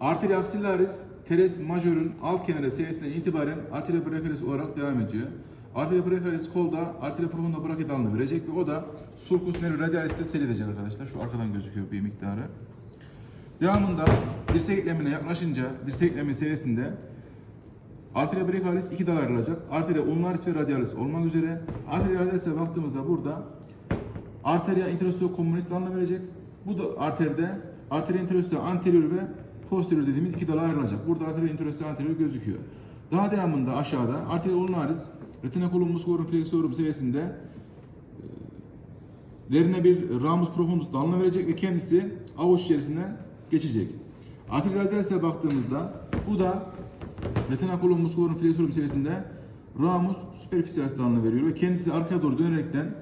Arteria axillaris teres majörün alt kenarı seviyesinden itibaren arteria brachialis olarak devam ediyor. Arteria brachialis kolda arteria profunda brachial verecek ve o da sulcus nervi radialis'te seyredecek arkadaşlar. Şu arkadan gözüküyor bir miktarı. Devamında dirsek eklemine yaklaşınca dirsek eklemin seviyesinde arteria brachialis iki dala ayrılacak. Arteria ulnaris ve radialis olmak üzere. Arteria radialis'e baktığımızda burada arteria interostitial communis dalını verecek. Bu da arterde arteria interostitial anterior ve posterior dediğimiz iki dala ayrılacak. Burada arteria interostitial anterior gözüküyor. Daha devamında aşağıda arteria ulnaris retinaculum muscularum flexorum seviyesinde e, derine bir ramus profundus dalını verecek ve kendisi avuç içerisine geçecek. Arteria radialis'e baktığımızda bu da retinaculum muscularum flexorum seviyesinde ramus superficialis dalını veriyor ve kendisi arkaya doğru dönerekten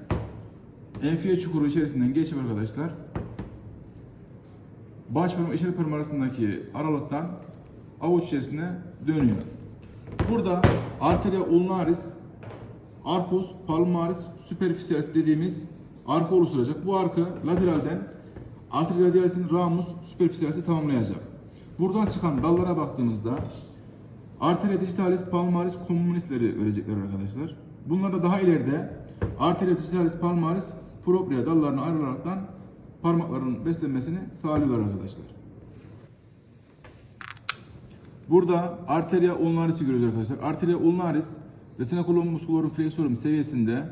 enfiye çukuru içerisinden geçip arkadaşlar baş parmak işaret parmağı arasındaki aralıktan avuç içerisine dönüyor. Burada arteria ulnaris, arcus palmaris superficialis dediğimiz arka oluşturacak. Bu arka lateralden arteria radialis'in ramus superficialis'i tamamlayacak. Buradan çıkan dallara baktığımızda arteria digitalis palmaris communisleri verecekler arkadaşlar. Bunlar da daha ileride arteria digitalis palmaris propria dallarına ayrılaraktan parmakların beslenmesini sağlıyorlar arkadaşlar. Burada arteria ulnaris'i görüyoruz arkadaşlar. Arteria ulnaris retinaculum muscularum flexorum seviyesinde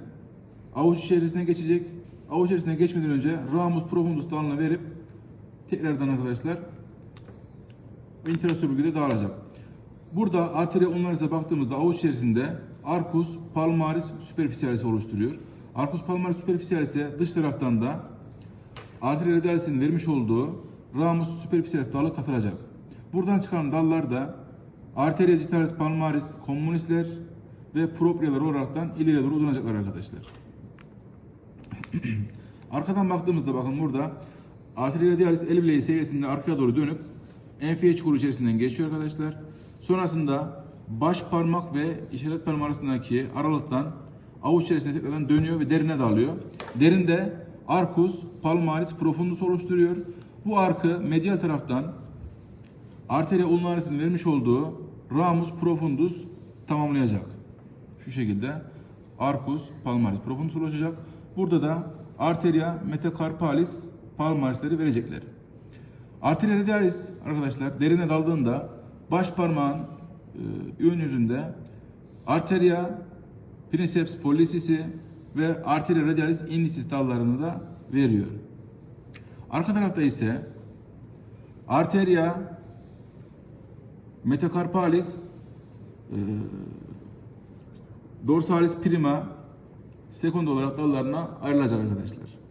avuç içerisine geçecek. Avuç içerisine geçmeden önce ramus profundus dalını verip tekrardan arkadaşlar interosör bölgede dağılacak. Burada arteria ulnaris'e baktığımızda avuç içerisinde arcus palmaris superficialis oluşturuyor. Arcus palmaris superficialis'e dış taraftan da arteria radialis'in vermiş olduğu ramus superficialis dalı katılacak. Buradan çıkan dallar da arteria digitalis palmaris communisler ve proprialar olaraktan ileriye doğru uzanacaklar arkadaşlar. Arkadan baktığımızda bakın burada arteria radialis el bileği seviyesinde arkaya doğru dönüp enfiye çukuru içerisinden geçiyor arkadaşlar. Sonrasında baş parmak ve işaret parmağı arasındaki aralıktan avuç içerisine tekrardan dönüyor ve derine dalıyor. Derinde arcus palmaris profundus oluşturuyor. Bu arkı medial taraftan arteria ulnaris'in vermiş olduğu ramus profundus tamamlayacak. Şu şekilde arcus palmaris profundus oluşacak. Burada da arteria metacarpalis palmarisleri verecekler. Arteria radialis arkadaşlar derine daldığında baş parmağın e, ön yüzünde arteria princeps pollicis'i ve arteria radialis indicis dallarını da veriyor. Arka tarafta ise arteria metacarpalis e, dorsalis prima sekund olarak dallarına ayrılacak arkadaşlar.